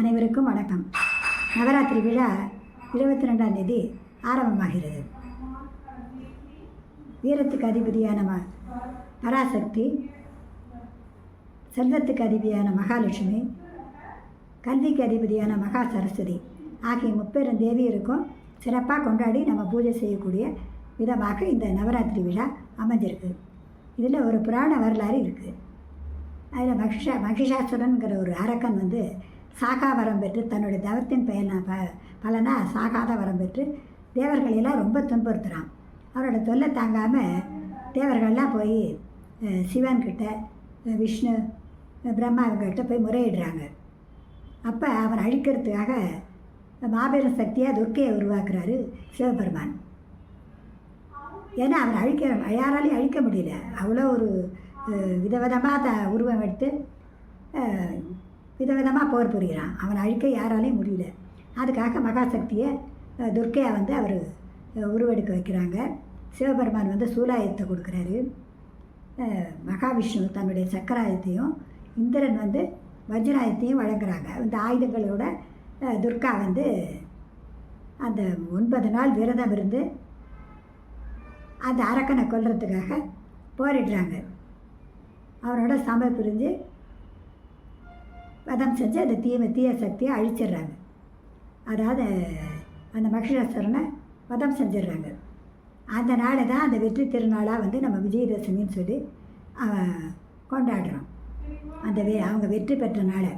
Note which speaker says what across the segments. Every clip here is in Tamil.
Speaker 1: அனைவருக்கும் வணக்கம். நவராத்திரி விழா இருபத்தி ரெண்டாம் தேதி ஆரம்பமாகிறது. வீரத்துக்கு அதிபதியான ம பராசக்தி செல்வத்துக்கு அதிபதியான மகாலட்சுமி கல்விக்கு அதிபதியான மகா சரஸ்வதி ஆகிய முப்பெரும் தேவியருக்கும் சிறப்பாக கொண்டாடி நம்ம பூஜை செய்யக்கூடிய விதமாக இந்த நவராத்திரி விழா அமைஞ்சிருக்கு. இதில் ஒரு புராண வரலாறு இருக்குது அதில் மகிஷா மகிஷாசுரனுங்கிற ஒரு அரக்கன் வந்து சாகா வரம் பெற்று தன்னுடைய தவத்தின் பயனா ப பலனாக சாகாத வரம் பெற்று தேவர்களெல்லாம் ரொம்ப துன்புறுத்துகிறான் அவரோட தொல்லை தாங்காமல் தேவர்கள்லாம் போய் சிவன்கிட்ட விஷ்ணு அஹ், போய் முறையிடுறாங்க. அப்போ அவன் அழிக்கிறதுக்காக மாபெரும் சக்தியாக துர்க்கையை உருவாக்குறாரு சிவபெருமான். ஏன்னா அவன் அழிக்க யாராலையும் அழிக்க முடியல. அவ்வளோ ஒரு விதவிதமாக த உருவம் எடுத்து விதவிதமாக போர் புரிகிறான் அவனை அழிக்க யாராலையும் முடியல. அதுக்காக மகாசக்தியை துர்க்கையாக வந்து அவர் உருவெடுக்க வைக்கிறாங்க. சிவபெருமான் வந்து சூலாயுதத்தை கொடுக்குறாரு. மகாவிஷ்ணு தன்னுடைய சக்கராயத்தையும் இந்திரன் வந்து வஜ்ராயத்தையும் வழங்குறாங்க. இந்த ஆயுதங்களோட துர்கா வந்து அந்த ஒன்பது நாள் விரதம் இருந்து அந்த அரக்கனை கொல்றதுக்காக போரிடுறாங்க. அவனோட சமை பிரிஞ்சு வதம் செஞ்சு அந்த தீமை தீய சக்தியை அழிச்சிடுறாங்க. அதாவது அந்த மகிஷாசுரனை வதம் செஞ்சிடுறாங்க. அந்த நாளை தான் அந்த வெற்றி திருநாளாக வந்து நம்ம விஜயதசமின்னு சொல்லி அவன் கொண்டாடுறோம். அந்த வே அவங்க வெற்றி பெற்ற நாளை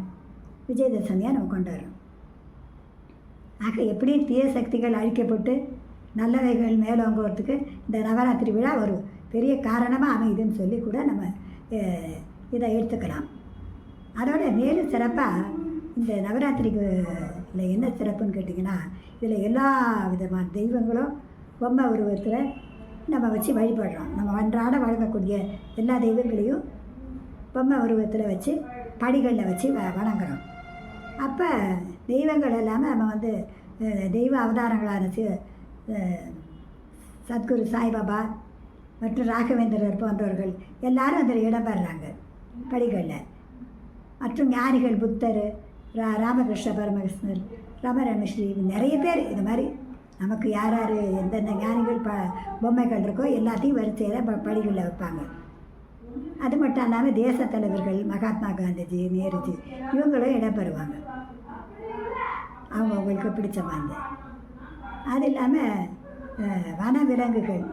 Speaker 1: விஜயதசமியாக நம்ம கொண்டாடுறோம். ஆக எப்படியும் தீய சக்திகள் அழிக்கப்பட்டு நல்லவைகள் மேலோங்குவதுக்கு இந்த நவராத்திரி விழா ஒரு பெரிய காரணமாக அமையுதுன்னு சொல்லி கூட நம்ம இதை எடுத்துக்கலாம். அதோட மேலும் சிறப்பாக இந்த நவராத்திரிக்கு இல்லை என்ன சிறப்புன்னு கேட்டிங்கன்னா இதில் எல்லா விதமான தெய்வங்களும் பொம்மை உருவத்தில் நம்ம வச்சு வழிபடுறோம். நம்ம அன்றாட வழங்கக்கூடிய எல்லா தெய்வங்களையும் பொம்மை உருவத்தில் வச்சு படிகளில் வச்சு வ வணங்குறோம். அப்போ தெய்வங்கள் எல்லாமே நம்ம வந்து தெய்வ அவதாரங்களான சி சத்குரு சாய்பாபா மற்றும் ராகவேந்திரர் போன்றவர்கள் எல்லாரும் அதில் இடம்பெறாங்க படிகளில் மற்றும் ஞானிகள் புத்தர் ரா ராமகிருஷ்ண பரமகிருஷ்ணர் ரமரமஸ்ரீ நிறைய பேர் இது மாதிரி நமக்கு யார் யார் எந்தெந்த ஞானிகள் ப பொம்மைகள் இருக்கோ எல்லாத்தையும் வரிசையில் ப படிகளில் வைப்பாங்க. அது மட்டும் இல்லாமல் தேச தலைவர்கள் மகாத்மா காந்திஜி நேருஜி இவங்களும் இடம்பெறுவாங்க அவங்க அவங்களுக்கு பிடிச்ச மாதிரி. அது இல்லாமல் வன விலங்குகள்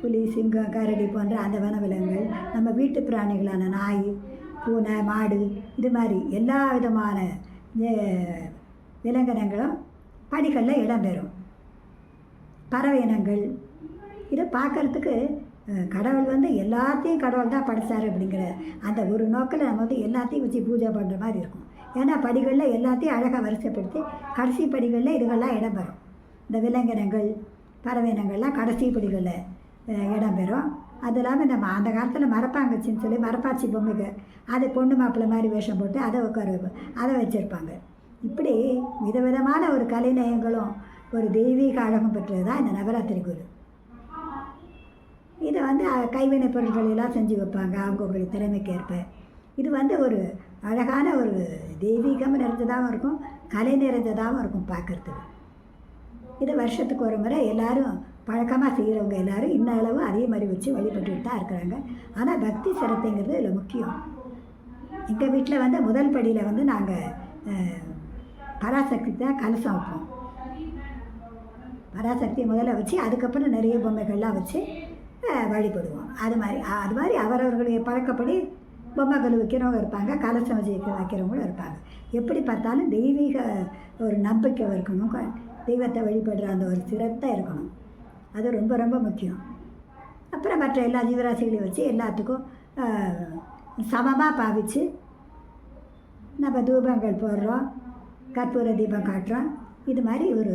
Speaker 1: புலி சிங்கம் கரடி போன்ற அந்த வனவிலங்குகள் நம்ம வீட்டு பிராணிகளான நாய் பூனை மாடு இது மாதிரி எல்லா விதமான விலங்கினங்களும் படிகளில் இடம்பெறும். பறவை இனங்கள் இதை பார்க்கறதுக்கு கடவுள் வந்து எல்லாத்தையும் கடவுள் தான் படைத்தார் அப்படிங்கிற அந்த ஒரு நோக்கில் நம்ம வந்து எல்லாத்தையும் வச்சு பூஜை பண்ணுற மாதிரி இருக்கும். ஏன்னா படிகளில் எல்லாத்தையும் அழகாக வரிசைப்படுத்தி கடைசி படிகளில் இதுகள்லாம் இடம்பெறும். இந்த விலங்கினங்கள் பறவை இனங்கள்லாம் கடைசி படிகளில் இடம்பெறும். அது இல்லாமல் நம்ம அந்த காலத்தில் மரப்பாங்கச்சின்னு சொல்லி மரப்பாச்சி பொம்மைக்கு. அது பொண்ணு மாப்பிள்ளை மாதிரி வேஷம் போட்டு அதை உட்கார அதை வச்சுருப்பாங்க. இப்படி விதவிதமான ஒரு கலைநயங்களும் ஒரு தெய்வீக அழகம் பெற்றது தான் இந்த நவராத்திரி குரு. இதை வந்து கைவினைப் பொருட்களெல்லாம் செஞ்சு வைப்பாங்க அவங்கவுங்களுடைய திறமைக்கு ஏற்ப இது வந்து ஒரு அழகான ஒரு தெய்வீகம் நிறைஞ்சதாகவும் இருக்கும் கலை நிறைஞ்சதாகவும் இருக்கும் பார்க்குறதுக்கு. இது வருஷத்துக்கு ஒரு முறை எல்லோரும் பழக்கமாக செய்கிறவங்க எல்லாரும் இன்ன அளவு அதே மாதிரி வச்சு வழிபட்டுட்டு தான் இருக்கிறாங்க. ஆனால் பக்தி சிரத்தைங்கிறது இதில் முக்கியம். எங்கள் வீட்டில் வந்து முதல் படியில் வந்து நாங்கள் பராசக்தி தான் கலசம் வைப்போம். பராசக்தி முதல்ல வச்சு அதுக்கப்புறம் நிறைய பொம்மைகள்லாம் வச்சு வழிபடுவோம். அது மாதிரி அது மாதிரி அவரவர்களுடைய பழக்கப்படி பொம்மைகள் வைக்கிறவங்க இருப்பாங்க கலசம் வச்சு வைக்க- வைக்கிறவங்களும் இருப்பாங்க. எப்படி பார்த்தாலும் தெய்வீக ஒரு நம்பிக்கை இருக்கணும். தெய்வத்தை வழிபடுற அந்த ஒரு சிரத்தை இருக்கணும். அது ரொம்ப ரொம்ப முக்கியம். அப்புறம் மற்ற எல்லா ஜீவராசிகளையும் வச்சு எல்லாத்துக்கும் சமமாக பாவிச்சு நம்ம தூபங்கள் போடுறோம் கற்பூர தீபம் காட்டுறோம். இது மாதிரி ஒரு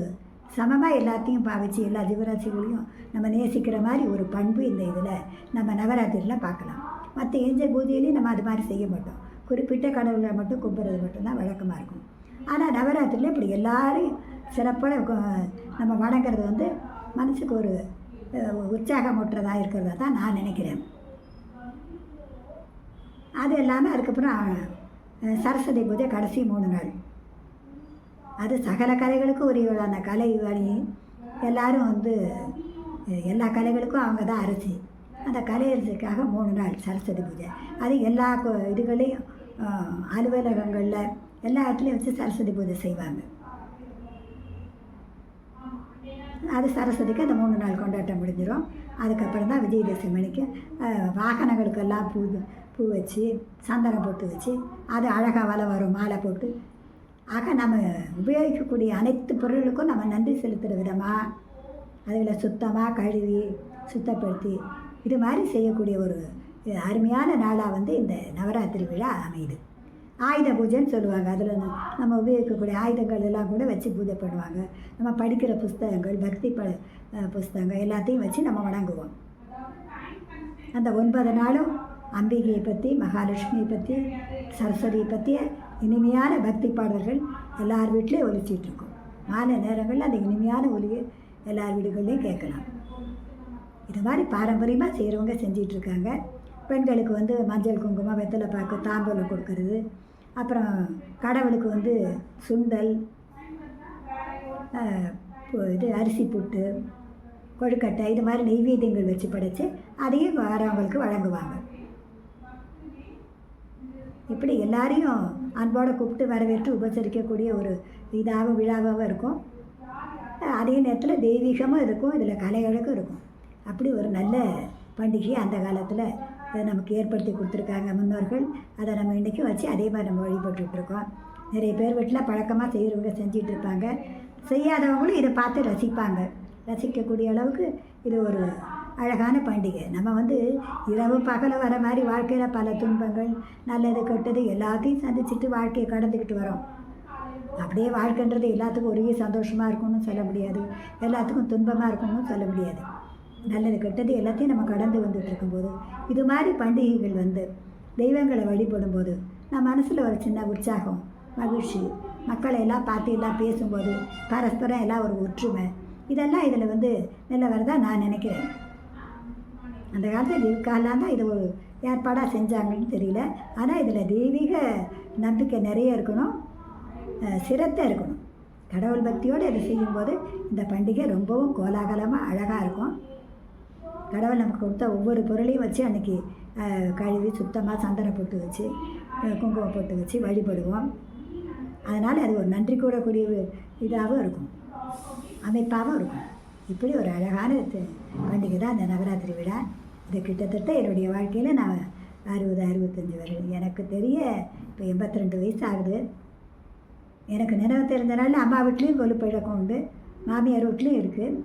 Speaker 1: சமமாக எல்லாத்தையும் பாவிச்சு எல்லா ஜீவராசிகளையும் நம்ம நேசிக்கிற மாதிரி ஒரு பண்பு இந்த இதில். நம்ம நவராத்திரியில் பார்க்கலாம். மற்ற எஞ்ச பூஜையிலையும் நம்ம அது மாதிரி செய்ய மாட்டோம். குறிப்பிட்ட கடவுளை மட்டும் கும்பிட்றது மட்டும்தான் வழக்கமாக இருக்கும். ஆனால் நவராத்திரியில் இப்படி எல்லாரையும் சிறப்பான நம்ம வணங்குறது வந்து மனசுக்கு ஒரு உற்சாகம் உற்சாகமூட்டுறதாக இருக்கிறதா தான் நான் நினைக்கிறேன். அது இல்லாமல் அதுக்கப்புறம் சரஸ்வதி பூஜை கடைசி மூணு நாள். அது சகல கலைகளுக்கும் உரியவளான கலை வழி எல்லாரும் வந்து எல்லா கலைகளுக்கும் அவங்க தான் அரிசி. அந்த கலையரசுக்காக மூணு நாள் சரஸ்வதி பூஜை. அது எல்லா இதுகளையும் அலுவலகங்களில் எல்லா இடத்துலையும் வச்சு சரஸ்வதி பூஜை செய்வாங்க. அது சரஸ்வதிக்கு அந்த மூணு நாள் கொண்டாட்டம் முடிஞ்சிடும் அதுக்கப்புறம் தான் விஜயதசமிக்கு வாகனங்களுக்கெல்லாம் பூ பூ வச்சு சந்தனம் போட்டு வச்சு அது அழகாக வலை வரும் மாலை போட்டு. ஆக நம்ம உபயோகிக்கக்கூடிய அனைத்து பொருளுக்கும் நம்ம நன்றி செலுத்துகிற விதமாக அதில் சுத்தமாக கழுவி சுத்தப்படுத்தி இது மாதிரி செய்யக்கூடிய ஒரு அருமையான நாளாக வந்து இந்த நவராத்திரி விழா அமையுது. ஆயுத பூஜைன்னு சொல்லுவாங்க. அதில் நம்ம உபயோகிக்கக்கூடிய ஆயுதங்கள் எல்லாம் கூட வச்சு பூஜை பண்ணுவாங்க நம்ம படிக்கிற புஸ்தகங்கள் பக்தி ப புஸ்தகங்கள் எல்லாத்தையும் வச்சு நம்ம வணங்குவோம். அந்த ஒன்பது நாளும் அம்பிகையை பற்றி மகாலட்சுமியை பற்றி சரஸ்வதியை பற்றிய இனிமையான பக்தி பாடல்கள் எல்லார் வீட்லேயும் ஒலிச்சிட்ருக்கும். மாலை நேரங்களில் அந்த இனிமையான ஒலியை எல்லார் வீடுகள்லையும் கேட்கலாம். இது மாதிரி பாரம்பரியமாக செய்கிறவங்க செஞ்சிட்ருக்காங்க. பெண்களுக்கு வந்து மஞ்சள் குங்குமம் வெத்தலை பாக்கு தாம்பூலம் கொடுக்கறது. அப்புறம் கடவுளுக்கு வந்து சுண்டல் இது அரிசி புட்டு கொழுக்கட்டை இது மாதிரி நெய்வேத்தியங்கள் வச்சு படைத்து அதையும் வரவங்களுக்கு வழங்குவாங்க. இப்படி எல்லாரையும் அன்போடு கூப்பிட்டு வரவேற்று உபசரிக்கக்கூடிய ஒரு இதாகவும் விழாவாகவும் இருக்கும். அதே நேரத்தில் தெய்வீகமும் இருக்கும் இதில் கலைகளுக்கும் இருக்கும். அப்படி ஒரு நல்ல பண்டிகை அந்த காலத்தில் அதை நமக்கு ஏற்படுத்தி கொடுத்துருக்காங்க முன்னோர்கள். அதை நம்ம இன்றைக்கும் வச்சு அதே மாதிரி நம்ம வழிபட்டுருக்கோம் நிறைய பேர் வீட்டில் பழக்கமாக செய்கிறவங்க செஞ்சிகிட்ருப்பாங்க செய்யாதவங்களும் இதை பார்த்து ரசிப்பாங்க. ரசிக்கக்கூடிய அளவுக்கு இது ஒரு அழகான பண்டிகை. நம்ம வந்து இரவு பகல வர மாதிரி வாழ்க்கையில் பல துன்பங்கள் நல்லது கெட்டது எல்லாத்தையும் சந்திச்சுட்டு வாழ்க்கையை கடந்துக்கிட்டு வரோம். அப்படியே வாழ்க்கைன்றது எல்லாத்துக்கும் ஒரே சந்தோஷமாக இருக்கும்னு சொல்ல முடியாது. எல்லாத்துக்கும் துன்பமாக இருக்கும்னு சொல்ல முடியாது. நல்லது கெட்டது எல்லாத்தையும் நம்ம கடந்து வந்துட்டு இருக்கும்போது இது மாதிரி பண்டிகைகள் வந்து தெய்வங்களை வழிபடும்போது நம்ம மனசில் ஒரு சின்ன உற்சாகம் மகிழ்ச்சி மக்களை எல்லாம் பார்த்து எல்லாம் பேசும்போது பரஸ்பரம் எல்லாம் ஒரு ஒற்றுமை இதெல்லாம் இதில் வந்து நல்ல வரதா நான் நினைக்கிறேன். அந்த காலத்தில் இதுக்காலாம் தான் இது ஒரு ஏற்பாடாக செஞ்சாங்கன்னு தெரியல. ஆனால் இதில் தெய்வீக நம்பிக்கை நிறைய இருக்கணும் சிரத்தை இருக்கணும். கடவுள் பக்தியோடு இதை செய்யும்போது இந்த பண்டிகை ரொம்பவும் கோலாகலமாக அழகாக இருக்கும். கடவுள் நமக்கு கொடுத்த ஒவ்வொரு பொருளையும் வச்சு அன்றைக்கி கழுவி சுத்தமாக சந்தனம் போட்டு வச்சு குங்குமம் போட்டு வச்சு வழிபடுவோம். அதனால் அது ஒரு நன்றி கூடக்கூடிய இதாகவும் இருக்கும். அமைப்பாகவும் இருக்கும். இப்படி ஒரு அழகான பண்டிகை தான் இந்த நவராத்திரி விழா. இது கிட்டத்தட்ட என்னுடைய வாழ்க்கையில் நான் அறுபது அறுபத்தஞ்சி வருது எனக்கு தெரிய இப்போ எண்பத்தி ரெண்டு வயசு ஆகுது. எனக்கு நினைவு தெரிஞ்சனால அம்மா வீட்லேயும் கொலு பழக்கம் உண்டு. மாமியார் வீட்லேயும் இருக்குது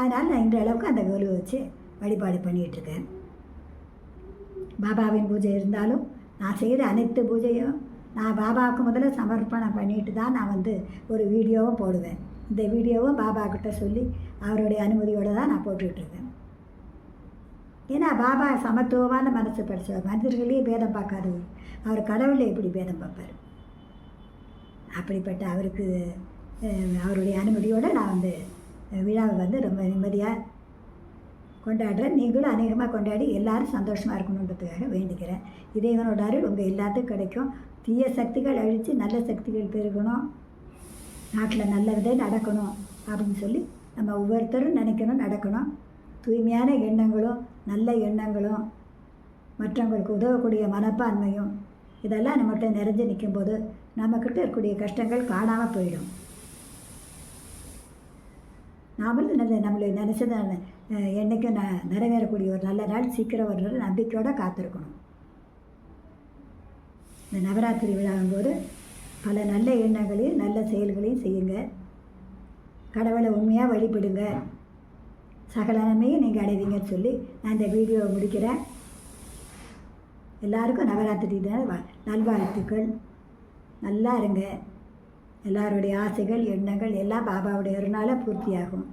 Speaker 1: அதனால் நான் இந்த அளவுக்கு அந்த கொலு வச்சு வழிபாடு பண்ணிகிட்ருக்கேன் பாபாவின் பூஜை இருந்தாலும் நான் செய்கிற அனைத்து பூஜையும் நான் பாபாவுக்கு முதல்ல சமர்ப்பணம் பண்ணிட்டு தான் நான் வந்து ஒரு வீடியோவும் போடுவேன். இந்த வீடியோவும் பாபா கிட்ட சொல்லி அவருடைய அனுமதியோடு தான் நான் போட்டுட்ருக்கேன். ஏன்னா பாபா சமத்துவமான மனசு படித்தவர் மனிதர்களே பேதம் பார்க்காதவர். அவர் கடவுளை எப்படி பேதம் பார்ப்பார்? அப்படிப்பட்ட அவருக்கு அவருடைய அனுமதியோடு நான் வந்து விழாவை வந்து ரொம்ப நிம்மதியாக கொண்டாடுறேன் நீங்களும் அநேகமாக கொண்டாடி எல்லாரும் சந்தோஷமாக இருக்கணுன்றதுக்காக வேண்டிக்கிறேன். இறைவனோட அருள் உங்கள் எல்லாத்துக்கும் கிடைக்கும். தீய சக்திகள் அழித்து நல்ல சக்திகள் பெருகணும். நாட்டில் நல்லதே நடக்கணும் அப்படின்னு சொல்லி நம்ம ஒவ்வொருத்தரும் நினைக்கணும் நடக்கணும். தூய்மையான எண்ணங்களும் நல்ல எண்ணங்களும் மற்றவங்களுக்கு உதவக்கூடிய மனப்பான்மையும் இதெல்லாம் நம்மகிட்ட நிறைஞ்சு நிற்கும்போது நம்மக்கிட்ட இருக்கக்கூடிய கஷ்டங்கள் காணாமல் போயிடும். நாமளும் நல்ல நம்மளை நினச்சதை என்றைக்கும் ந நிறைவேறக்கூடிய ஒரு நல்ல நாள் சீக்கிரம் வர்ற நம்பிக்கையோடு காத்திருக்கணும். இந்த நவராத்திரி விழாங்கும்போது பல நல்ல எண்ணங்களையும் நல்ல செயல்களையும் செய்யுங்க. கடவுளை உண்மையாக வழிபடுங்க. சகல நீங்கள் அடைவீங்கன்னு சொல்லி நான் இந்த வீடியோவை முடிக்கிறேன். எல்லாருக்கும் நவராத்திரி நல்வாழ்த்துக்கள். நல்லா இருங்க. எல்லாருடைய ஆசைகள் எண்ணங்கள் எல்லாம் பாபாவுடைய அருளால் பூர்த்தியாகும்.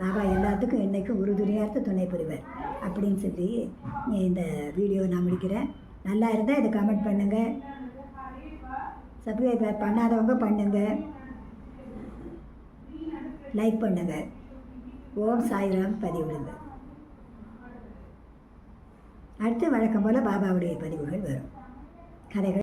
Speaker 1: பாபா எல்லாத்துக்கும் என்றைக்கும் உறுதுணையாக துணை புரிவர் அப்படின்னு சொல்லி இந்த வீடியோ நான் முடிக்கிறேன். நல்லா இருந்தால் இதை கமெண்ட் பண்ணுங்கள் சப்ஸ்கிரைப் பண்ணாதவங்க பண்ணுங்கள் லைக் பண்ணுங்கள் ஓம் சாய்ராம் பதிவிடுங்க. அடுத்து வழக்கம் போல் பாபாவுடைய பதிவுகள் வரும். கதைகள்